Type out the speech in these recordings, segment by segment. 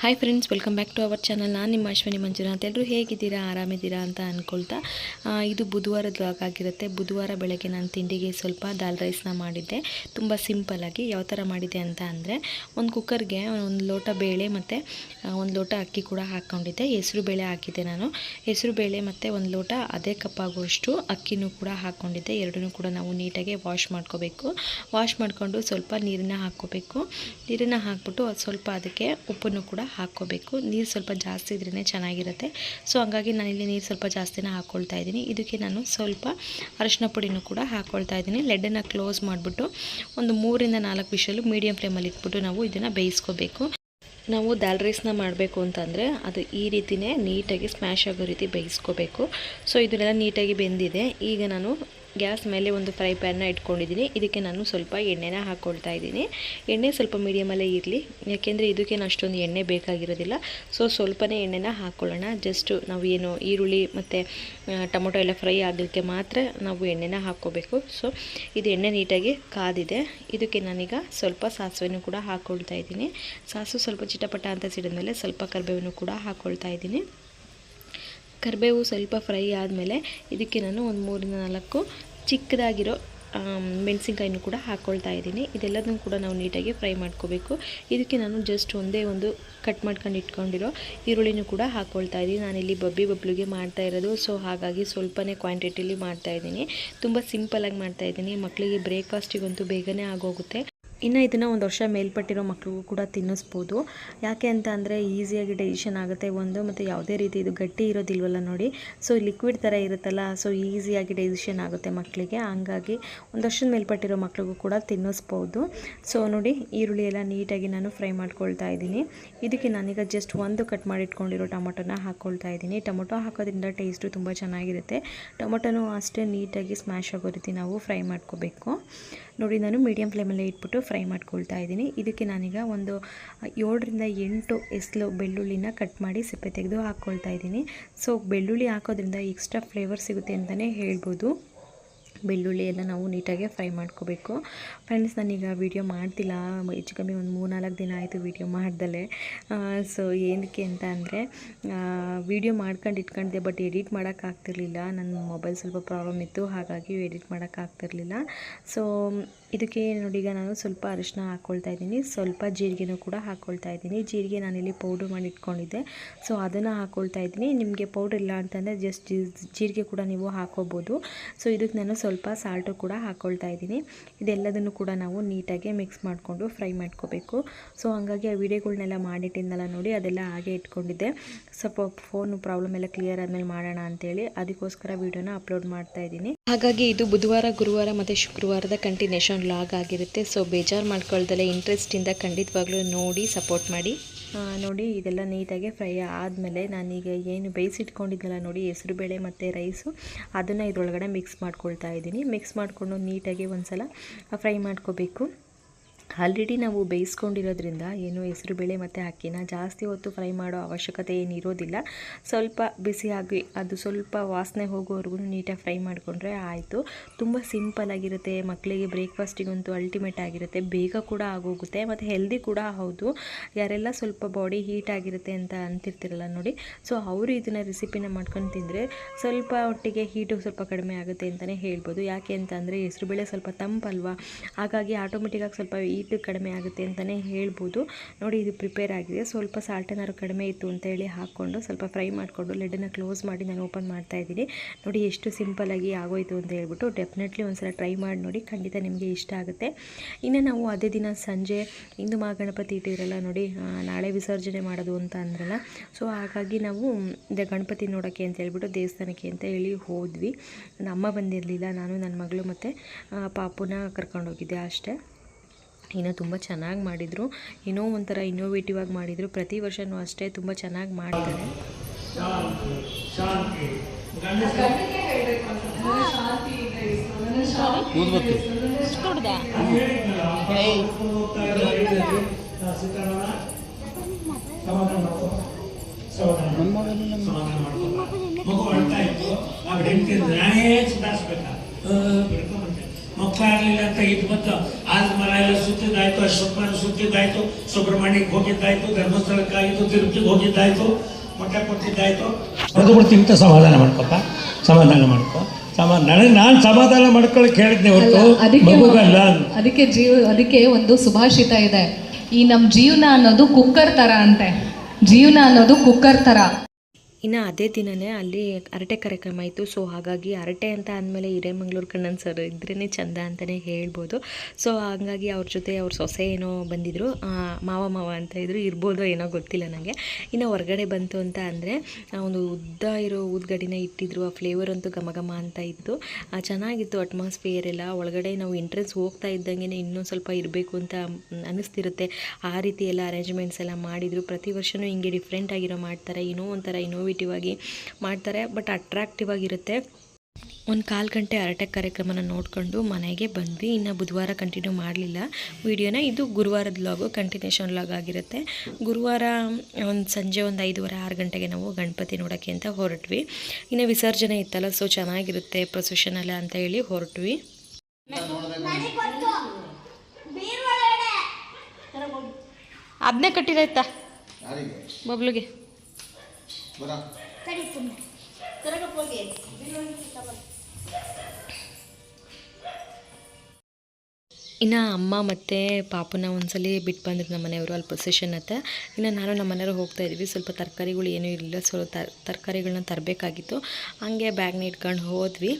Hi friends welcome back to our channel ನಾನು ನಿಮ್ಮ ಅಶ್ವಿನಿ ಮಂಜುನಾಥ್. ಎಲ್ಲರೂ ಹೇಗಿದ್ದೀರಾ? ಆರಾಮಿದ್ದೀರಾ ಅಂತ ಅಂದ್ಕೊಳ್ತಾ ಇದು ಬುಧವಾರದ ವ್ಲಾಗ್ ಆಗಿರುತ್ತೆ. ಬುಧವಾರ ಬೆಳಗ್ಗೆ ನಾನು ತಿಂಡಿಗೆ ಸ್ವಲ್ಪ ದಾಲ್ ರೈಸ್ನ ಮಾಡಿದ್ದೆ. ತುಂಬ ಸಿಂಪಲಾಗಿ ಯಾವ ಥರ ಮಾಡಿದ್ದೆ ಅಂತ ಅಂದರೆ, ಒಂದು ಕುಕ್ಕರ್ಗೆ ಒಂದು ಲೋಟ ಬೇಳೆ ಮತ್ತು ಒಂದು ಲೋಟ ಅಕ್ಕಿ ಕೂಡ ಹಾಕ್ಕೊಂಡಿದ್ದೆ ಹೆಸರು ಬೇಳೆ ಹಾಕಿದ್ದೆ ನಾನು. ಹೆಸರು ಬೇಳೆ ಮತ್ತು ಒಂದು ಲೋಟ ಅದೇ ಕಪ್ಪಾಗುವಷ್ಟು ಅಕ್ಕಿನೂ ಕೂಡ ಹಾಕ್ಕೊಂಡಿದ್ದೆ ಎರಡನ್ನೂ ಕೂಡ ನಾವು ನೀಟಾಗಿ ವಾಶ್ ಮಾಡ್ಕೋಬೇಕು. ವಾಶ್ ಮಾಡಿಕೊಂಡು ಸ್ವಲ್ಪ ನೀರನ್ನ ಹಾಕ್ಕೋಬೇಕು. ನೀರನ್ನು ಹಾಕ್ಬಿಟ್ಟು ಸ್ವಲ್ಪ ಅದಕ್ಕೆ ಉಪ್ಪನ್ನು ಕೂಡ ಹಾಕ್ಕೋಬೇಕು. ನೀರು ಸ್ವಲ್ಪ ಜಾಸ್ತಿ ಇದ್ರೇ ಚೆನ್ನಾಗಿರುತ್ತೆ. ಸೊ ಹಂಗಾಗಿ ನಾನಿಲ್ಲಿ ನೀರು ಸ್ವಲ್ಪ ಜಾಸ್ತಿನ ಹಾಕ್ಕೊಳ್ತಾ ಇದ್ದೀನಿ. ಇದಕ್ಕೆ ನಾನು ಸ್ವಲ್ಪ ಅರಶಿನ ಪುಡಿನೂ ಕೂಡ ಹಾಕ್ಕೊಳ್ತಾ ಇದ್ದೀನಿ. ಲೆಡ್ಡನ್ನು ಕ್ಲೋಸ್ ಮಾಡಿಬಿಟ್ಟು ಒಂದು ಮೂರಿಂದ ನಾಲ್ಕು ವಿಷಲು ಮೀಡಿಯಂ ಫ್ಲೇಮಲ್ಲಿ ಇಟ್ಬಿಟ್ಟು ನಾವು ಇದನ್ನು ಬೇಯಿಸ್ಕೋಬೇಕು. ನಾವು ದಾಲ್ ರೈಸ್ನ ಮಾಡಬೇಕು ಅಂತಂದರೆ ಅದು ಈ ರೀತಿಯೇ ನೀಟಾಗಿ ಸ್ಮ್ಯಾಶ್ ಆಗೋ ರೀತಿ ಬೇಯಿಸ್ಕೋಬೇಕು. ಸೊ ಇದನ್ನೆಲ್ಲ ನೀಟಾಗಿ ಬೆಂದಿದೆ. ಈಗ ನಾನು ಗ್ಯಾಸ್ ಮೇಲೆ ಒಂದು ಫ್ರೈ ಪ್ಯಾನ್ನ ಇಟ್ಕೊಂಡಿದ್ದೀನಿ. ಇದಕ್ಕೆ ನಾನು ಸ್ವಲ್ಪ ಎಣ್ಣೆನ ಹಾಕ್ಕೊಳ್ತಾ ಇದ್ದೀನಿ. ಎಣ್ಣೆ ಸ್ವಲ್ಪ ಮೀಡಿಯಮಲ್ಲೇ ಇರಲಿ. ಯಾಕೆಂದರೆ ಇದಕ್ಕೇನು ಅಷ್ಟೊಂದು ಎಣ್ಣೆ ಬೇಕಾಗಿರೋದಿಲ್ಲ. ಸೊ ಸ್ವಲ್ಪನೇ ಎಣ್ಣೆನ ಹಾಕ್ಕೊಳ್ಳೋಣ ಜಸ್ಟು ನಾವು ಏನು ಈರುಳ್ಳಿ ಮತ್ತು ಟೊಮೊಟೊ ಎಲ್ಲ ಫ್ರೈ ಆಗಲಿಕ್ಕೆ ಮಾತ್ರ ನಾವು ಎಣ್ಣೆನ ಹಾಕ್ಕೋಬೇಕು. ಸೊ ಇದು ಎಣ್ಣೆ ನೀಟಾಗಿ ಕಾದಿದೆ. ಇದಕ್ಕೆ ನಾನೀಗ ಸ್ವಲ್ಪ ಸಾಸಿವೆನೂ ಕೂಡ ಹಾಕ್ಕೊಳ್ತಾ ಇದ್ದೀನಿ. ಸಾಸು ಸ್ವಲ್ಪ ಚಿಟಪಟ ಅಂತ ಸಿಡಿದ ಮೇಲೆ ಸ್ವಲ್ಪ ಕರ್ಬೇವನ್ನು ಕೂಡ ಹಾಕ್ಕೊಳ್ತಾ ಇದ್ದೀನಿ. ಕರಿಬೇವು ಸ್ವಲ್ಪ ಫ್ರೈ ಆದಮೇಲೆ ಇದಕ್ಕೆ ನಾನು ಒಂದು ಮೂರಿಂದ ನಾಲ್ಕು ಚಿಕ್ಕದಾಗಿರೋ ಮೆಣಸಿನ್ಕಾಯಿನೂ ಕೂಡ ಹಾಕ್ಕೊಳ್ತಾ ಇದ್ದೀನಿ. ಇದೆಲ್ಲದನ್ನು ಕೂಡ ನಾವು ನೀಟಾಗಿ ಫ್ರೈ ಮಾಡ್ಕೋಬೇಕು. ಇದಕ್ಕೆ ನಾನು ಜಸ್ಟ್ ಒಂದೇ ಒಂದು ಕಟ್ ಮಾಡ್ಕೊಂಡು ಇಟ್ಕೊಂಡಿರೋ ಈರುಳ್ಳಿನೂ ಕೂಡ ಹಾಕ್ಕೊಳ್ತಾ ಇದ್ದೀನಿ. ನಾನಿಲ್ಲಿ ಬಬ್ಬಿ ಬಬ್ಲಿಗೆ ಮಾಡ್ತಾ ಇರೋದು ಸೊ ಹಾಗಾಗಿ ಸ್ವಲ್ಪನೇ ಕ್ವಾಂಟಿಟಿಲಿ ಮಾಡ್ತಾ ಇದ್ದೀನಿ. ತುಂಬ ಸಿಂಪಲಾಗಿ ಮಾಡ್ತಾ ಇದ್ದೀನಿ. ಮಕ್ಕಳಿಗೆ ಬ್ರೇಕ್ಫಾಸ್ಟಿಗಂತೂ ಬೇಗನೆ ಆಗೋಗುತ್ತೆ. ಇನ್ನು ಇದನ್ನು ಒಂದು ವರ್ಷ ಮೇಲ್ಪಟ್ಟಿರೋ ಮಕ್ಕಳಿಗೂ ಕೂಡ ತಿನ್ನಿಸ್ಬೋದು. ಯಾಕೆ ಅಂತ ಅಂದರೆ ಈಸಿಯಾಗಿ ಡೈಜೆಷನ್ ಆಗುತ್ತೆ. ಒಂದು ಮತ್ತು ಯಾವುದೇ ರೀತಿ ಇದು ಗಟ್ಟಿ ಇರೋದಿಲ್ವಲ್ಲ ನೋಡಿ. ಸೊ ಲಿಕ್ವಿಡ್ ಥರ ಇರುತ್ತಲ್ಲ ಸೊ ಈಸಿಯಾಗಿ ಡೈಜೆಷನ್ ಆಗುತ್ತೆ ಮಕ್ಕಳಿಗೆ ಹಂಗಾಗಿ ಒಂದು ವರ್ಷದ ಮೇಲ್ಪಟ್ಟಿರೋ ಮಕ್ಕಳಿಗೂ ಕೂಡ ತಿನ್ನಿಸ್ಬೋದು. ಸೊ ನೋಡಿ ಈರುಳ್ಳಿ ಎಲ್ಲ ನೀಟಾಗಿ ನಾನು ಫ್ರೈ ಮಾಡ್ಕೊಳ್ತಾ ಇದ್ದೀನಿ. ಇದಕ್ಕೆ ನಾನೀಗ ಜಸ್ಟ್ ಒಂದು ಕಟ್ ಮಾಡಿ ಇಟ್ಕೊಂಡಿರೋ ಟೊಮೊಟೊನ ಹಾಕ್ಕೊಳ್ತಾ ಇದ್ದೀನಿ. ಟೊಮೊಟೊ ಹಾಕೋದ್ರಿಂದ ಟೇಸ್ಟು ತುಂಬ ಚೆನ್ನಾಗಿರುತ್ತೆ. ಟೊಮೊಟೊನೂ ಅಷ್ಟೇ ನೀಟಾಗಿ ಸ್ಮ್ಯಾಶ್ ಆಗೋ ರೀತಿ ನಾವು ಫ್ರೈ ಮಾಡ್ಕೋಬೇಕು. ನೋಡಿ, ನಾನು ಮೀಡಿಯಮ್ ಫ್ಲೇಮಲ್ಲೇ ಇಟ್ಬಿಟ್ಟು ಫ್ರೈ ಮಾಡ್ಕೊಳ್ತಾ ಇದ್ದೀನಿ. ಇದಕ್ಕೆ ನಾನೀಗ ಒಂದು ಏಳರಿಂದ ಎಂಟು ಎಸ್ಲು ಬೆಳ್ಳುಳ್ಳಿನ ಕಟ್ ಮಾಡಿ ಸಿಪ್ಪೆ ತೆಗೆದು ಹಾಕ್ಕೊಳ್ತಾ ಇದ್ದೀನಿ. ಸೊ ಬೆಳ್ಳುಳ್ಳಿ ಹಾಕೋದ್ರಿಂದ ಎಕ್ಸ್ಟ್ರಾ ಫ್ಲೇವರ್ ಸಿಗುತ್ತೆ ಅಂತಲೇ ಹೇಳ್ಬೋದು. ಬೆಳ್ಳುಳ್ಳಿ ಎಲ್ಲ ನಾವು ನೀಟಾಗಿ ಫ್ರೈ ಮಾಡ್ಕೋಬೇಕು. ಫ್ರೆಂಡ್ಸ್, ನಾನೀಗ ವೀಡಿಯೋ ಮಾಡ್ತಿಲ್ಲ. ಹೆಚ್ಚು ಕಮ್ಮಿ ಒಂದು ಮೂರು ನಾಲ್ಕು ದಿನ ಆಯಿತು ವೀಡಿಯೋ ಮಾಡ್ದಲೆ. ಸೊ ಏನಕ್ಕೆ ಅಂತ ಅಂದರೆ ವೀಡಿಯೋ ಮಾಡ್ಕೊಂಡು ಇಟ್ಕೊಂಡಿದ್ದೆ ಬಟ್ ಎಡಿಟ್ ಮಾಡೋಕ್ಕಾಗ್ತಿರ್ಲಿಲ್ಲ ನನ್ನ ಮೊಬೈಲ್ ಸ್ವಲ್ಪ ಪ್ರಾಬ್ಲಮ್ ಇತ್ತು, ಹಾಗಾಗಿ ಎಡಿಟ್ ಮಾಡೋಕ್ಕಾಗ್ತಿರ್ಲಿಲ್ಲ ಸೊ ಇದಕ್ಕೆ ನೋಡಿ ಈಗ ನಾನು ಸ್ವಲ್ಪ ಅರಿಶಿನ ಹಾಕ್ಕೊಳ್ತಾ ಇದ್ದೀನಿ. ಸ್ವಲ್ಪ ಜೀರಿಗೆನೂ ಕೂಡ ಹಾಕ್ಕೊಳ್ತಾ ಇದ್ದೀನಿ. ಜೀರಿಗೆ ನಾನಿಲ್ಲಿ ಪೌಡ್ರ್ ಮಾಡಿ ಇಟ್ಕೊಂಡಿದ್ದೆ. ಸೊ ಅದನ್ನು ಹಾಕ್ಕೊಳ್ತಾ ಇದ್ದೀನಿ. ನಿಮಗೆ ಪೌಡ್ರ್ ಇಲ್ಲ ಅಂತಂದರೆ ಜಸ್ಟ್ ಜೀರಿಗೆ ಕೂಡ ನೀವು ಹಾಕ್ಕೋಬೋದು ಸೊ ಇದಕ್ಕೆ ನಾನು ಸ್ವಲ್ಪ ಸಾಲ್ಟು ಕೂಡ ಹಾಕ್ಕೊಳ್ತಾ ಇದ್ದೀನಿ. ಇದೆಲ್ಲದನ್ನು ಕೂಡ ನಾವು ನೀಟಾಗಿ ಮಿಕ್ಸ್ ಮಾಡಿಕೊಂಡು ಫ್ರೈ ಮಾಡ್ಕೋಬೇಕು. ಸೊ ಹಂಗಾಗಿ ಆ ವಿಡಿಯೋಗಳ್ನೆಲ್ಲ ಮಾಡಿಟ್ಟಿದ್ನಲ್ಲ ನೋಡಿ, ಅದೆಲ್ಲ ಹಾಗೆ ಇಟ್ಕೊಂಡಿದ್ದೆ. ಸ್ವಲ್ಪ ಫೋನು ಪ್ರಾಬ್ಲಮ್ ಎಲ್ಲ ಕ್ಲಿಯರ್ ಆದಮೇಲೆ ಮಾಡೋಣ ಅಂತೇಳಿ ಅದಕ್ಕೋಸ್ಕರ ವೀಡಿಯೋನ ಅಪ್ಲೋಡ್ ಮಾಡ್ತಾ ಇದ್ದೀನಿ. ಹಾಗಾಗಿ ಇದು ಬುಧವಾರ, ಗುರುವಾರ ಮತ್ತು ಶುಕ್ರವಾರದ ಕಂಟಿನ್ಯೂಷನ್ ಲಾಗ್ ಆಗಿರುತ್ತೆ. ಸೊ ಬೇಜಾರು ಮಾಡ್ಕೊಳ್ದಲ್ಲೇ ಇಂಟ್ರೆಸ್ಟಿಂದ ಖಂಡಿತವಾಗ್ಲೂ ನೋಡಿ ಸಪೋರ್ಟ್ ಮಾಡಿ. ನೋಡಿ, ಇದೆಲ್ಲ ನೀಟಾಗಿ ಫ್ರೈ ಆದಮೇಲೆ ನಾನೀಗ ಏನು ಬೇಯಿಸಿಟ್ಕೊಂಡಿದ್ದೆಲ್ಲ ನೋಡಿ ಹೆಸರುಬೇಳೆ ಮತ್ತು ರೈಸು ಅದನ್ನು ಇದರೊಳಗಡೆ ಮಿಕ್ಸ್ ಮಾಡ್ಕೊಳ್ತಾ ಇದ್ದೀನಿ. ಮಿಕ್ಸ್ ಮಾಡಿಕೊಂಡು ನೀಟಾಗಿ ಒಂದು ಸಲ ಫ್ರೈ ಮಾಡ್ಕೋಬೇಕು. ಆಲ್ರೆಡಿ ನಾವು ಬೇಯಿಸ್ಕೊಂಡಿರೋದ್ರಿಂದ ಏನು ಹೆಸರುಬೇಳೆ ಮತ್ತು ಅಕ್ಕಿನ ಜಾಸ್ತಿ ಹೊತ್ತು ಫ್ರೈ ಮಾಡೋ ಅವಶ್ಯಕತೆ ಏನಿರೋದಿಲ್ಲ ಸ್ವಲ್ಪ ಬಿಸಿಯಾಗಿ ಅದು ಸ್ವಲ್ಪ ವಾಸನೆ ಹೋಗೋವರೆಗೂ ನೀಟಾಗಿ ಫ್ರೈ ಮಾಡಿಕೊಂಡ್ರೆ ಆಯಿತು. ತುಂಬ ಸಿಂಪಲ್ಲಾಗಿರುತ್ತೆ ಮಕ್ಕಳಿಗೆ ಬ್ರೇಕ್ಫಾಸ್ಟಿಗಂತೂ ಅಲ್ಟಿಮೇಟ್ ಆಗಿರುತ್ತೆ. ಬೇಗ ಕೂಡ ಆಗೋಗುತ್ತೆ, ಮತ್ತು ಹೆಲ್ದಿ ಕೂಡ ಹೌದು. ಯಾರೆಲ್ಲ ಸ್ವಲ್ಪ ಬಾಡಿ ಹೀಟ್ ಆಗಿರುತ್ತೆ ಅಂತ ಅಂತಿರ್ತಿರಲ್ಲ ನೋಡಿ. ಸೊ ಅವರು ಇದನ್ನು ರೆಸಿಪಿನ ಮಾಡ್ಕೊಂಡು ತಿಂದರೆ ಸ್ವಲ್ಪ ಒಟ್ಟಿಗೆ ಹೀಟು ಸ್ವಲ್ಪ ಕಡಿಮೆ ಆಗುತ್ತೆ ಅಂತಲೇ ಹೇಳ್ಬೋದು. ಯಾಕೆ ಅಂತ ಅಂದರೆ ಹೆಸರುಬೇಳೆ ಸ್ವಲ್ಪ ತಂಪಲ್ವಾ? ಹಾಗಾಗಿ ಆಟೋಮೆಟಿಕ್ಕಾಗಿ ಸ್ವಲ್ಪ ಹೀಟು ಕಡಿಮೆ ಆಗುತ್ತೆ ಅಂತಲೇ ಹೇಳ್ಬೋದು. ನೋಡಿ, ಇದು ಪ್ರಿಪೇರ್ ಆಗಿದೆ. ಸ್ವಲ್ಪ ಸಾಲ್ಟ್ ಏನಾದ್ರು ಕಡಿಮೆ ಇತ್ತು ಅಂತ ಹೇಳಿ ಹಾಕ್ಕೊಂಡು ಸ್ವಲ್ಪ ಫ್ರೈ ಮಾಡಿಕೊಂಡು ಲೆಡ್ಡನ್ನು ಕ್ಲೋಸ್ ಮಾಡಿ ನಾನು ಓಪನ್ ಮಾಡ್ತಾ ಇದ್ದೀನಿ. ನೋಡಿ, ಎಷ್ಟು ಸಿಂಪಲ್ಲಾಗಿ ಆಗೋಯಿತು ಅಂತ ಹೇಳ್ಬಿಟ್ಟು ಡೆಫಿನೆಟ್ಲಿ ಒಂದ್ಸಲ ಟ್ರೈ ಮಾಡಿ ನೋಡಿ, ಖಂಡಿತ ನಿಮಗೆ ಇಷ್ಟ ಆಗುತ್ತೆ. ಇನ್ನು ನಾವು ಅದೇ ದಿನ ಸಂಜೆ ಹಿಂದೂ ಮಹಾಗಣಪತಿ ಇಟ್ಟಿದ್ರಲ್ಲ ನೋಡಿ ನಾಳೆ ವಿಸರ್ಜನೆ ಮಾಡೋದು ಅಂತ ಅಂದ್ರಲ್ಲ. ಸೊ ಹಾಗಾಗಿ ನಾವು ಇದೆ ಗಣಪತಿ ನೋಡೋಕ್ಕೆ ಅಂತ ಹೇಳ್ಬಿಟ್ಟು ದೇವಸ್ಥಾನಕ್ಕೆ ಅಂತ ಹೇಳಿ ಹೋದ್ವಿ. ನಮ್ಮ ಬಂದಿರಲಿಲ್ಲ, ನಾನು, ನನ್ನ ಮಗಳು ಮತ್ತು ಪಾಪುನ ಕರ್ಕೊಂಡೋಗಿದ್ದೆ ಅಷ್ಟೇ. ಇನ್ನು ತುಂಬ ಚೆನ್ನಾಗಿ ಮಾಡಿದರು. ಏನೋ ಒಂಥರ ಇನ್ನೋವೇಟಿವ್ ಆಗಿ ಮಾಡಿದರು. ಪ್ರತಿ ವರ್ಷವೂ ಅಷ್ಟೇ ತುಂಬ ಚೆನ್ನಾಗಿ ಬಿಡ್ಕೊಂಬಂತೆ ಮಕ್ಕಳಾಗ್ಲಿಲ್ಲ ಅಂತ ಇದು ಮತ್ತು ಆದ ಮರ ಎಲ್ಲ ಸುತ್ತಿದಾಯ್ತು ಸುತ್ತಿದ್ದಾಯ್ತು ಅಶ್ವತ್ಥಾನ ಸುತ್ತಿದ್ದಾಯ್ತು ಸುಬ್ರಹ್ಮಣ್ಯಕ್ಕೆ ಹೋಗಿದ್ದಾಯ್ತು ಧರ್ಮಸ್ಥಳಕ್ಕಾಗಿತ್ತು ತಿರುಪತಿಗೆ ಹೋಗಿದ್ದಾಯ್ತು ಮೊಟ್ಟೆ ಕೊಟ್ಟಿದ್ದಾಯ್ತು. ಬಿಡ್ತೀನಿ ಅಂತ ಸಮಾಧಾನ ಮಾಡ್ಕೊಪ್ಪ. ಸಮಾಧಾನ ಮಾಡ್ಕೊ. ನನಗೆ ನಾನು ಸಮಾಧಾನ ಮಾಡ್ಕೊಳಕ್ಕೆ ಹೇಳಿದ್ನೆ ಹೊರತು ಮಗುಗಲ್ಲ. ಅದಕ್ಕೆ ಜೀವ ಅದಕ್ಕೆ ಒಂದು ಸುಭಾಷಿತ ಇದೆ. ಈ ನಮ್ಮ ಜೀವನ ಅನ್ನೋದು ಕುಕ್ಕರ್ ತರ ಅಂತೆ. ಜೀವನ ಅನ್ನೋದು ಕುಕ್ಕರ್ ತರ. ಇನ್ನು ಅದೇ ದಿನವೇ ಅಲ್ಲಿ ಹರಟೆ ಕಾರ್ಯಕ್ರಮ ಇತ್ತು ಸೊ ಹಾಗಾಗಿ ಹರಟೆ ಅಂತ ಅಂದಮೇಲೆ ಹಿರೇಮಂಗ್ಳೂರು ಕಣ್ಣನ್ ಸರ್ ಇದ್ರೇ ಚಂದ ಅಂತಲೇ ಹೇಳ್ಬೋದು. ಸೊ ಹಾಗಾಗಿ ಅವ್ರ ಜೊತೆ ಅವ್ರ ಸೊಸೆ ಏನೋ ಬಂದಿದ್ದರು ಮಾವ ಮಾವ ಅಂತ ಇದ್ರು. ಇರ್ಬೋದೋ ಏನೋ ಗೊತ್ತಿಲ್ಲ ನನಗೆ ಇನ್ನು ಹೊರಗಡೆ ಬಂತು ಅಂತ ಅಂದರೆ ಒಂದು ಉದ್ದ ಇರೋ ಊದ್ಗಡಿನ ಇಟ್ಟಿದ್ರು. ಆ ಫ್ಲೇವರ್ ಅಂತೂ ಘಮ ಅಂತ ಇತ್ತು. ಚೆನ್ನಾಗಿತ್ತು ಅಟ್ಮಾಸ್ಫಿಯರ್ ಎಲ್ಲ. ಒಳಗಡೆ ನಾವು ಎಂಟ್ರೆನ್ಸ್ ಹೋಗ್ತಾ ಇದ್ದಂಗೆ ಇನ್ನೂ ಸ್ವಲ್ಪ ಇರಬೇಕು ಅಂತ ಅನ್ನಿಸ್ತಿರುತ್ತೆ ಆ ರೀತಿ ಎಲ್ಲ ಅರೇಂಜ್ಮೆಂಟ್ಸ್ ಎಲ್ಲ ಮಾಡಿದರು. ಪ್ರತಿ ವರ್ಷವೂ ಹಿಂಗೆ ಡಿಫ್ರೆಂಟ್ ಆಗಿರೋ ಮಾಡ್ತಾರೆ. ಏನೋ ಒಂಥರ ಇನೋವೇಟಿವ್ ಆಗಿ ಮಾಡ್ತಾರೆ ಬಟ್ ಅಟ್ರಾಕ್ಟಿವ್ ಆಗಿರುತ್ತೆ. ಒಂದು ಕಾಲು ಗಂಟೆ ಹರಟೆ ಕಾರ್ಯಕ್ರಮನ ನೋಡಿಕೊಂಡು ಮನೆಗೆ ಬಂದ್ವಿ. ಇನ್ನು ಬುಧವಾರ ಕಂಟಿನ್ಯೂ ಮಾಡಲಿಲ್ಲ. ವಿಡಿಯೋನ ಇದು ಗುರುವಾರದ ಲಾಗು ಕಂಟಿನ್ಯೂಷನ್ ಲಾಗ್ ಆಗಿರುತ್ತೆ. ಗುರುವಾರ ಒಂದು ಸಂಜೆ ಒಂದು ಐದುವರೆ ಆರು ಗಂಟೆಗೆ ನಾವು ಗಣಪತಿ ನೋಡೋಕ್ಕೆ ಅಂತ ಹೊರಟ್ವಿ. ಇನ್ನು ವಿಸರ್ಜನೆ ಇತ್ತಲ್ಲ ಸೊ ಚೆನ್ನಾಗಿರುತ್ತೆ ಪ್ರೊಸೆಷನ್ ಎಲ್ಲ ಅಂತ ಹೇಳಿ ಹೊರಟ್ವಿ. ಅದನ್ನೇ ಕಟ್ಟಿದಾಯ್ತಾ? ಬಬ್ಲುಗೆ. ಬರ ತಡಿ ಸುಮ್ಮನೆ ತರಗ ಹೋಗಿ ಇನ್ನು ಅಮ್ಮ ಮತ್ತು ಪಾಪನ ಒಂದ್ಸಲಿ ಬಿಟ್ಟು ಬಂದ್ರು ನಮ್ಮ ಮನೆಯವರು, ಅಲ್ಲಿ ಪೊಸೆಷನ್ ಹತ್ರ ಇನ್ನು ನಾನು ನಮ್ಮ ಮನೆಯವರು ಹೋಗ್ತಾ ಇದ್ವಿ. ಸ್ವಲ್ಪ ತರಕಾರಿಗಳು ಏನೂ ಇರಲಿಲ್ಲ. ಸೊ ತರಕಾರಿಗಳನ್ನ ತರಬೇಕಾಗಿತ್ತು. ಹಂಗೆ ಬ್ಯಾಗ್ನ ಇಟ್ಕೊಂಡು ಹೋದ್ವಿ.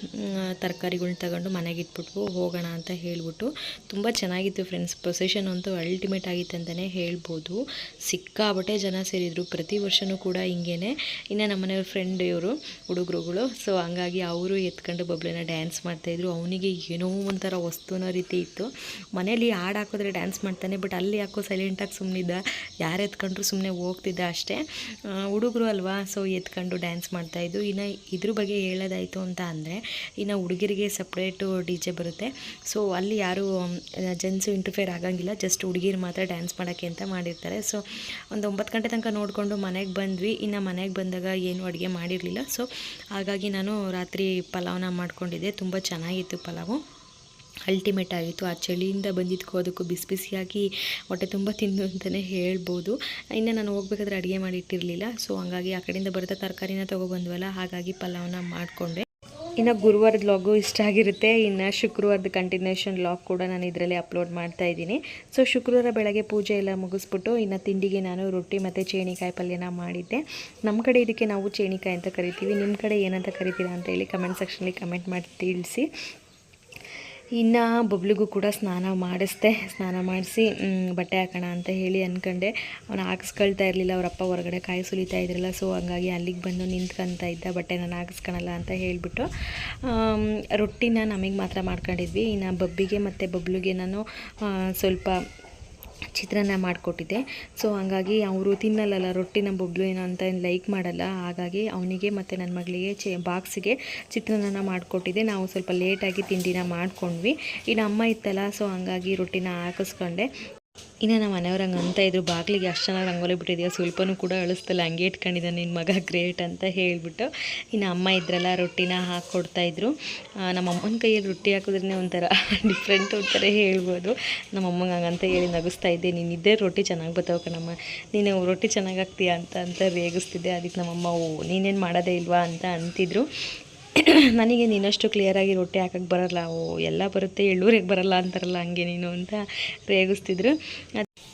ತರಕಾರಿಗಳ್ನ ತಗೊಂಡು ಮನೆಗೆ ಇಟ್ಬಿಟ್ವು. ಹೋಗೋಣ ಅಂತ ಹೇಳ್ಬಿಟ್ಟು ತುಂಬ ಚೆನ್ನಾಗಿತ್ತು ಫ್ರೆಂಡ್ಸ್ ಪೊಸಿಷನ್ ಅಂತೂ ಅಲ್ಟಿಮೇಟ್ ಆಗಿತ್ತು ಅಂತಲೇ ಹೇಳ್ಬೋದು. ಸಿಕ್ಕಾಬಟ್ಟೆ ಜನ ಸೇರಿದರು. ಪ್ರತಿ ವರ್ಷವೂ ಕೂಡ ಹಿಂಗೇನೆ. ಇನ್ನು ನಮ್ಮ ಮನೆಯವ್ರ ಫ್ರೆಂಡ್ ಇವರು, ಹುಡುಗರುಗಳು. ಸೊ ಹಂಗಾಗಿ ಅವರು ಎತ್ಕೊಂಡು ಬಬ್ಲೆನ ಡ್ಯಾನ್ಸ್ ಮಾಡ್ತಾಯಿದ್ರು ಅವನಿಗೆ ಏನೋ ಒಂಥರ ವಸ್ತುನ ರೀತಿ ಇತ್ತು. ಮನೇಲಿ ಹಾಡು ಹಾಕಿದ್ರೆ ಡ್ಯಾನ್ಸ್ ಮಾಡ್ತಾನೆ ಬಟ್ ಅಲ್ಲಿ ಯಾಕೋ ಸೈಲೆಂಟಾಗಿ ಸುಮ್ಮನಿದ್ದ ಯಾರು ಎತ್ಕೊಂಡ್ರು ಸುಮ್ಮನೆ ಹೋಗ್ತಿದ್ದ ಅಷ್ಟೇ. ಹುಡುಗರು ಅಲ್ವಾ ಸೊ ಎತ್ಕೊಂಡು ಡ್ಯಾನ್ಸ್ ಮಾಡ್ತಾಯಿದ್ದು ಇನ್ನು ಇದ್ರ ಬಗ್ಗೆ ಹೇಳೋದಾಯಿತು ಅಂತ ಅಂದರೆ, ಇನ್ನು ಹುಡುಗಿರಿಗೆ ಸಪ್ರೇಟು ಡಿ ಜೆ ಬರುತ್ತೆ. ಸೊ ಅಲ್ಲಿ ಯಾರು ಜೆಂಟ್ಸು ಇಂಟರ್ಫೇರ್ ಆಗೋಂಗಿಲ್ಲ ಜಸ್ಟ್ ಹುಡುಗಿರು ಮಾತ್ರ ಡ್ಯಾನ್ಸ್ ಮಾಡೋಕ್ಕೆ ಅಂತ ಮಾಡಿರ್ತಾರೆ. ಸೊ ಒಂದು ಒಂಬತ್ತು ಗಂಟೆ ತನಕ ನೋಡಿಕೊಂಡು ಮನೆಗೆ ಬಂದ್ವಿ. ಇನ್ನು ಮನೆಗೆ ಬಂದಾಗ ಏನು ಅಡುಗೆ ಮಾಡಿರಲಿಲ್ಲ. ಸೊ ಹಾಗಾಗಿ ನಾನು ರಾತ್ರಿ ಪಲಾವ್ನ ಮಾಡ್ಕೊಂಡಿದ್ದೆ. ತುಂಬ ಚೆನ್ನಾಗಿತ್ತು ಪಲಾವು. ಅಲ್ಟಿಮೇಟ್ ಆಗಿತ್ತು. ಆ ಚಳಿಯಿಂದ ಬಂದಿದ್ದಕ್ಕೂ ಅದಕ್ಕೂ ಬಿಸಿ ಬಿಸಿಯಾಗಿ ಹೊಟ್ಟೆ ತುಂಬ ತಿಂದು ಅಂತಲೇ ಹೇಳ್ಬೋದು. ಇನ್ನು ನಾನು ಹೋಗ್ಬೇಕಾದ್ರೆ ಅಡುಗೆ ಮಾಡಿಟ್ಟಿರಲಿಲ್ಲ ಸೊ ಹಂಗಾಗಿ ಆ ಕಡೆಯಿಂದ ಬರ್ತಾ ತರಕಾರಿನ ತೊಗೊಬಂದ್ವಲ್ಲ ಹಾಗಾಗಿ ಪಲಾವ್ನ ಮಾಡಿಕೊಂಡೆ. ಇನ್ನು ಗುರುವಾರದ ಲಾಗು ಇಷ್ಟ ಆಗಿರುತ್ತೆ. ಇನ್ನು ಶುಕ್ರವಾರದ ಕಂಟಿನ್ಯೂಷನ್ ಲಾಗ್ ಕೂಡ ನಾನು ಇದರಲ್ಲಿ ಅಪ್ಲೋಡ್ ಮಾಡ್ತಾ ಇದ್ದೀನಿ. ಸೊ ಶುಕ್ರವಾರ ಬೆಳಗ್ಗೆ ಪೂಜೆ ಎಲ್ಲ ಮುಗಿಸ್ಬಿಟ್ಟು ಇನ್ನು ತಿಂಡಿಗೆ ನಾನು ರೊಟ್ಟಿ ಮತ್ತು ಚೇಣಿಕಾಯಿ ಪಲ್ಯನ ಮಾಡಿದ್ದೆ. ನಮ್ಮ ಕಡೆ ಇದಕ್ಕೆ ನಾವು ಚೇಣಿಕಾಯಿ ಅಂತ ಕರಿತೀವಿ. ನಿಮ್ಮ ಕಡೆ ಏನಂತ ಕರಿತೀರಾ ಅಂತ ಹೇಳಿ ಕಮೆಂಟ್ ಸೆಕ್ಷನಲ್ಲಿ ಕಮೆಂಟ್ ಮಾಡಿ ತಿಳಿಸಿ. ಇನ್ನು ಬಬ್ಲಿಗೂ ಕೂಡ ಸ್ನಾನ ಮಾಡಿಸ್ದೆ. ಸ್ನಾನ ಮಾಡಿಸಿ ಬಟ್ಟೆ ಹಾಕೋಣ ಅಂತ ಹೇಳಿ ಅಂದ್ಕೊಂಡೆ ಅವನು ಹಾಕಿಸ್ಕೊಳ್ತಾ ಇರಲಿಲ್ಲ, ಅವರಪ್ಪ ಹೊರಗಡೆ ಕಾಯಿ ಸುಲಿತಾ ಇದ್ರಲ್ಲ ಸೊ ಹಂಗಾಗಿ ಅಲ್ಲಿಗೆ ಬಂದು ನಿಂತ್ಕೊಂತ ಇದ್ದ, ಬಟ್ಟೆ ನಾನು ಹಾಕಿಸ್ಕೊಳಲ್ಲ ಅಂತ ಹೇಳಿಬಿಟ್ಟು ರೊಟ್ಟಿನ ನಮಗೆ ಮಾತ್ರ ಮಾಡ್ಕೊಂಡಿದ್ವಿ. ಇನ್ನು ಬಬ್ಬಿಗೆ ಮತ್ತು ಬಬ್ಲುಗೆ ನಾನು ಸ್ವಲ್ಪ ಚಿತ್ರಾನ್ನ ಮಾಡಿಕೊಟ್ಟಿದ್ದೆ. ಸೊ ಹಂಗಾಗಿ ಅವರು ತಿನ್ನಲ್ಲಲ್ಲ ರೊಟ್ಟಿನ ಬೊಬ್ಬಳು ಏನೋ ಅಂತ ಲೈಕ್ ಮಾಡಲ್ಲ. ಹಾಗಾಗಿ ಅವನಿಗೆ ಮತ್ತು ನನ್ನ ಮಗಳಿಗೆ ಚೆ, ಬಾಕ್ಸಿಗೆ ಚಿತ್ರಾನ್ನ ಮಾಡಿಕೊಟ್ಟಿದ್ದೆ. ನಾವು ಸ್ವಲ್ಪ ಲೇಟಾಗಿ ತಿಂಡಿನ ಮಾಡ್ಕೊಂಡ್ವಿ. ಇನ್ನು ಅಮ್ಮ ಇತ್ತಲ್ಲ ಸೊ ಹಂಗಾಗಿ ರೊಟ್ಟಿನ ಹಾಕಿಸ್ಕೊಂಡೆ. ಇನ್ನು ನಮ್ಮ ಮನೆಯವ್ರು ಹಂಗೆ ಅಂತ ಇದ್ರು, ಬಾಗಿಲಿಗೆ ಅಷ್ಟು ಚೆನ್ನಾಗಿ ರಂಗೋಲಿ ಬಿಟ್ಟಿದೆಯಾ, ಸ್ವಲ್ಪನೂ ಕೂಡ ಅಳಿಸ್ತಿಲ್ಲ. ಹಂಗೆ ಇಟ್ಕೊಂಡಿದ್ದಾನೆ ನಿನ್ನ ಮಗ ಗ್ರೇಟ್ ಅಂತ ಹೇಳಿಬಿಟ್ಟು. ಇನ್ನು ಅಮ್ಮ ಇದ್ರಲ್ಲ, ರೊಟ್ಟಿನ ಹಾಕ್ಕೊಡ್ತಾಯಿದ್ರು ನಮ್ಮ ಅಮ್ಮನ ಕೈಯಲ್ಲಿ ರೊಟ್ಟಿ ಹಾಕೋದ್ರೇ ಒಂಥರ ಡಿಫ್ರೆಂಟ್ ಒಂಥರ ಹೇಳ್ಬೋದು. ನಮ್ಮ ಅಮ್ಮಂಗೆ ಹಂಗಂತ ಹೇಳಿ ನಗಿಸ್ತಾ ಇದ್ದೆ, ನೀನು ರೊಟ್ಟಿ ಚೆನ್ನಾಗಿ ಬರ್ತಾವೆ ಕಣಮ್ಮ. ನೀನು ರೊಟ್ಟಿ ಚೆನ್ನಾಗಿ ಅಂತ ಅಂತ ರೇಗಿಸ್ತಿದ್ದೆ. ಅದಕ್ಕೆ ನಮ್ಮಮ್ಮ ಓ, ನೀನೇನು ಮಾಡೋದೇ ಇಲ್ವಾ? ಅಂತ ಅಂತಿದ್ರು. ನನಗೆ ನೀನಷ್ಟು ಕ್ಲಿಯರಾಗಿ ರೊಟ್ಟಿ ಹಾಕಕ್ಕೆ ಬರಲ್ಲ. ಓ, ಎಲ್ಲ ಬರುತ್ತೆ, ಎಳ್ಳೂರಿಗೆ ಬರಲ್ಲ ಅಂತಾರಲ್ಲ, ಹಂಗೆ ನೀನು ಅಂತ ರೇಗಿಸ್ತಿದ್ರು.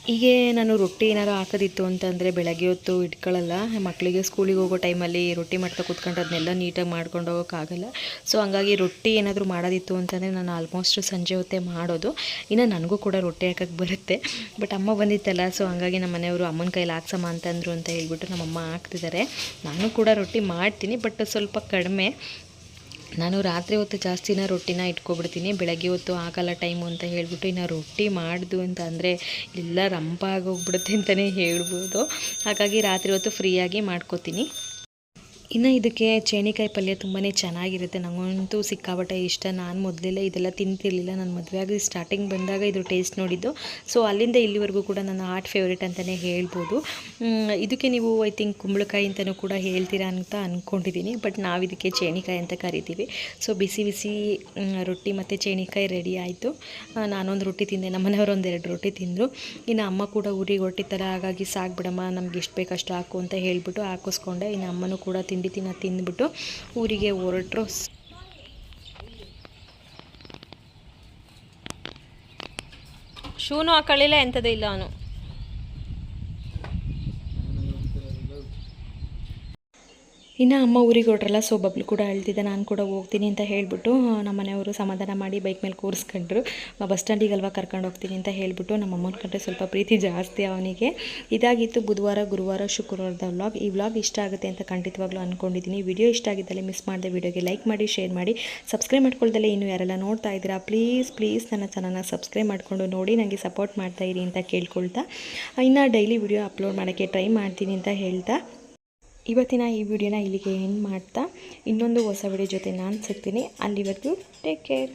ಹೀಗೆ ನಾನು ರೊಟ್ಟಿ ಏನಾರು ಹಾಕೋದಿತ್ತು ಅಂತಂದರೆ ಬೆಳಗ್ಗೆ ಹೊತ್ತು ಇಟ್ಕೊಳ್ಳಲ್ಲ ಮಕ್ಕಳಿಗೆ ಸ್ಕೂಲಿಗೆ ಹೋಗೋ ಟೈಮಲ್ಲಿ ರೊಟ್ಟಿ ಮಾಡ್ತಾ ಕೂತ್ಕೊಂಡು ಅದನ್ನೆಲ್ಲ ನೀಟಾಗಿ ಮಾಡ್ಕೊಂಡು ಹೋಗೋಕ್ಕಾಗಲ್ಲ ಸೊ ಹಂಗಾಗಿ ರೊಟ್ಟಿ ಏನಾದರೂ ಮಾಡೋದಿತ್ತು ಅಂತಂದರೆ ನಾನು ಆಲ್ಮೋಸ್ಟ್ ಸಂಜೆ ಹೊತ್ತೇ ಮಾಡೋದು. ಇನ್ನು ನನಗೂ ಕೂಡ ರೊಟ್ಟಿ ಹಾಕಕ್ಕೆ ಬರುತ್ತೆ. ಬಟ್ ಅಮ್ಮ ಬಂದಿತ್ತಲ್ಲ ಸೊ ಹಂಗಾಗಿ ನಮ್ಮ ಮನೆಯವರು ಅಮ್ಮನ ಕೈಲಿ ಹಾಕ್ಸಮ್ಮ ಅಂತಂದರು ಅಂತ ಹೇಳ್ಬಿಟ್ಟು ನಮ್ಮಮ್ಮ ಹಾಕ್ತಿದ್ದಾರೆ ನಾನು ಕೂಡ ರೊಟ್ಟಿ ಮಾಡ್ತೀನಿ ಬಟ್ ಸ್ವಲ್ಪ ಕಡಿಮೆ. ನಾನು ರಾತ್ರಿ ಹೊತ್ತು ಜಾಸ್ತಿನ ರೊಟ್ಟಿನ ಇಟ್ಕೊಬಿಡ್ತೀನಿ, ಬೆಳಗ್ಗೆ ಹೊತ್ತು ಆಗಲ್ಲ ಟೈಮು ಅಂತ ಹೇಳಿಬಿಟ್ಟು ಇನ್ನು ರೊಟ್ಟಿ ಮಾಡ್ದು ಅಂತ ಅಂದರೆ ಎಲ್ಲ ರಂಪ ಆಗೋಗ್ಬಿಡುತ್ತೆ ಅಂತಲೇ ಹೇಳ್ಬೋದು. ಹಾಗಾಗಿ ರಾತ್ರಿ ಹೊತ್ತು ಫ್ರೀಯಾಗಿ ಮಾಡ್ಕೋತೀನಿ. ಇನ್ನು ಇದಕ್ಕೆ ಚೇಣಿಕಾಯಿ ಪಲ್ಯ ತುಂಬಾ ಚೆನ್ನಾಗಿರುತ್ತೆ. ನನಗಂತೂ ಸಿಕ್ಕಾಬಟ್ಟೆ ಇಷ್ಟ. ನಾನು ಮೊದಲೆಲ್ಲ ಇದೆಲ್ಲ ತಿಂತಿರಲಿಲ್ಲ ನಾನು ಮದುವೆ ಆಗಿ ಸ್ಟಾರ್ಟಿಂಗ್ ಬಂದಾಗ ಇದ್ರ ಟೇಸ್ಟ್ ನೋಡಿದ್ದು. ಸೊ ಅಲ್ಲಿಂದ ಇಲ್ಲಿವರೆಗೂ ಕೂಡ ನನ್ನ ಆರ್ಟ್ ಫೇವ್ರೇಟ್ ಅಂತಲೇ ಹೇಳ್ಬೋದು. ಇದಕ್ಕೆ ನೀವು ಐ ಥಿಂಕ್ ಕುಂಬಳಕಾಯಿ ಅಂತಲೂ ಕೂಡ ಹೇಳ್ತೀರಾ ಅಂತ ಅಂದ್ಕೊಂಡಿದ್ದೀನಿ ಬಟ್ ನಾವು ಇದಕ್ಕೆ ಚೇಣಿಕಾಯಿ ಅಂತ ಕರಿತೀವಿ. ಸೊ ಬಿಸಿ ಬಿಸಿ ರೊಟ್ಟಿ ಮತ್ತು ಚೇಣಿಕಾಯಿ ರೆಡಿ ಆಯಿತು. ನಾನೊಂದು ರೊಟ್ಟಿ ತಿಂದೆ. ನಮ್ಮ ಮನೆಯವರು ಒಂದೆರಡು ರೊಟ್ಟಿ ತಿಂದರು. ಇನ್ನು ಅಮ್ಮ ಕೂಡ ಊರಿಗೆ ಹೊಟ್ಟಿತ್ತಾರೆ ಹಾಗಾಗಿ ಸಾಕು ಬಿಡಮ್ಮ, ನಮ್ಗೆ ಎಷ್ಟು ಬೇಕಷ್ಟು ಹಾಕು ಅಂತ ಹೇಳಿಬಿಟ್ಟು ಹಾಕಿಸ್ಕೊಂಡೆ. ಇನ್ನು ಅಮ್ಮನೂ ಕೂಡ ತಿಂಡಿ ತಿನ್ನ ತಿಂದ್ಬಿಟ್ಟು ಊರಿಗೆ ಹೊರಟ್ರು. ಶೂನು ಹಾಕೊಳ್ಳಿಲ್ಲ ಎಂಥದ್ದು ಇಲ್ಲ ಅವನು. ಇನ್ನು ಅಮ್ಮ ಊರಿಗೆ ಹೊರಟ್ರಲ್ಲ ಸೊ ಬಬ್ಲು ಕೂಡ ಅಳ್ತಿದ್ದೆ ನಾನು ಕೂಡ ಹೋಗ್ತೀನಿ ಅಂತ ಹೇಳಿಬಿಟ್ಟು ನಮ್ಮ ಮನೆಯವರು ಸಮಾಧಾನ ಮಾಡಿ ಬೈಕ್ ಮೇಲೆ ಕೂರಿಸ್ಕೊಂಡ್ರು. ಬಸ್ ಸ್ಟ್ಯಾಂಡಿಗೆ ಅಲ್ವಾ ಕರ್ಕೊಂಡು ಹೋಗ್ತೀನಿ ಅಂತ ಹೇಳಿಬಿಟ್ಟು ನಮ್ಮ ಅಮ್ಮನ ಕಂಡ್ರೆ ಸ್ವಲ್ಪ ಪ್ರೀತಿ ಜಾಸ್ತಿ ಅವನಿಗೆ. ಇದಾಗಿತ್ತು ಬುಧವಾರ, ಗುರುವಾರ, ಶುಕ್ರವಾರದ ವ್ಲಾಗ್ ಈ ವ್ಲಾಗ್ ಇಷ್ಟ ಆಗುತ್ತೆ ಅಂತ ಖಂಡಿತವಾಗ್ಲೂ ಅಂದ್ಕೊಂಡಿದ್ದೀನಿ ವಿಡಿಯೋ ಇಷ್ಟ ಆಗಿದ್ದಲ್ಲಿ ಮಿಸ್ ಮಾಡಿದೆ ವಿಡಿಯೋಗೆ ಲೈಕ್ ಮಾಡಿ ಶೇರ್ ಮಾಡಿ. ಸಬ್ಸ್ಕ್ರೈಬ್ ಮಾಡ್ಕೊಳ್ದಲ್ಲೇ ಇನ್ನು ಯಾರೆಲ್ಲ ನೋಡ್ತಾ ಇದ್ದೀರಾ ಪ್ಲೀಸ್ ಪ್ಲೀಸ್ ನನ್ನ ಚಾನಲ್ನ ಸಬ್ಸ್ಕ್ರೈಬ್ ಮಾಡಿಕೊಂಡು ನೋಡಿ ನನಗೆ ಸಪೋರ್ಟ್ ಮಾಡ್ತಾ ಇರಿ ಅಂತ ಕೇಳ್ಕೊಳ್ತಾ. ಇನ್ನು ಡೈಲಿ ವಿಡಿಯೋ ಅಪ್ಲೋಡ್ ಮಾಡೋಕ್ಕೆ ಟ್ರೈ ಮಾಡ್ತೀನಿ ಅಂತ ಹೇಳ್ತಾ. ಇವತ್ತಿನ ಈ ವಿಡಿಯೋನ ಇಲ್ಲಿಗೆ ಎಂಡ್ ಮಾಡ್ತಾ. ಇನ್ನೊಂದು ಹೊಸ ವಿಡಿಯೋ ಜೊತೆ ನಾನು ಸಿಗ್ತೀನಿ. ಅಲ್ಲಿವರೆಗೂ ಟೇಕ್ ಕೇರ್